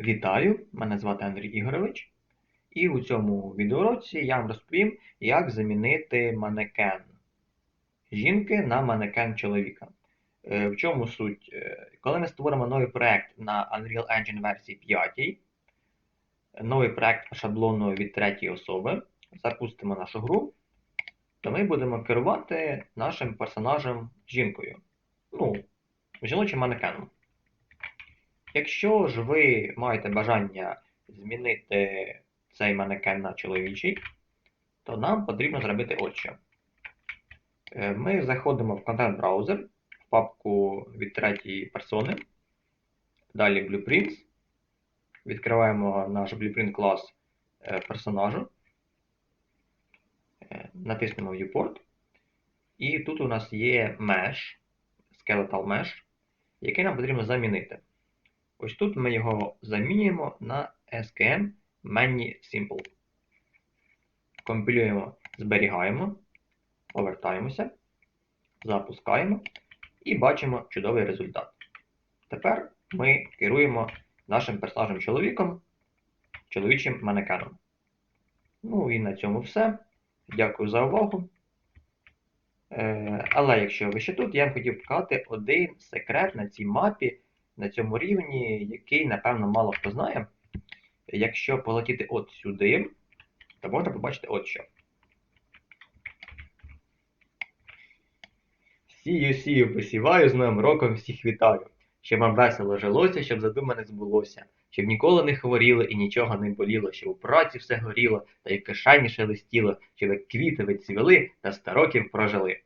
Вітаю! Мене звати Андрій Ігорович, і у цьому відеоуроці я вам розповім, як замінити манекен жінки на манекен чоловіка. Е, В чому суть? Е, Коли ми створимо новий проект на Unreal Engine версії 5, новий проект шаблону від третьої особи, запустимо нашу гру, то ми будемо керувати нашим персонажем жінкою. Ну, жіночим манекеном. Якщо ж ви маєте бажання змінити цей манекен на чоловічий, то нам потрібно зробити от що. Е, Ми заходимо в контент-браузер, в папку від третьої персони, далі Blueprints, відкриваємо наш Blueprint клас е, персонажу, Е, натиснемо Viewport, і тут у нас є Mesh, Skeletal Mesh, який нам потрібно замінити. Ось тут ми його замінюємо на SKM Many Simple. Компілюємо, зберігаємо, повертаємося, запускаємо і бачимо чудовий результат. Тепер ми керуємо нашим персонажем чоловіком, чоловічим манекеном. Ну і на цьому все. Дякую за увагу. Е, Але якщо ви ще тут, я б хотів показати один секрет на цій мапі на цьому рівні, який, напевно, мало хто знає. Якщо полетіти от сюди, то можна побачити от що. Сію, сію, посіваю, з Новим роком всіх вітаю. Щоб вам весело жилося, щоб задумане збулося, щоб ніколи не хворіло і нічого не боліло, щоб у праці все горіло, та й в кишені шелестіло, щоб як квіти ви цвіли та ста років прожили.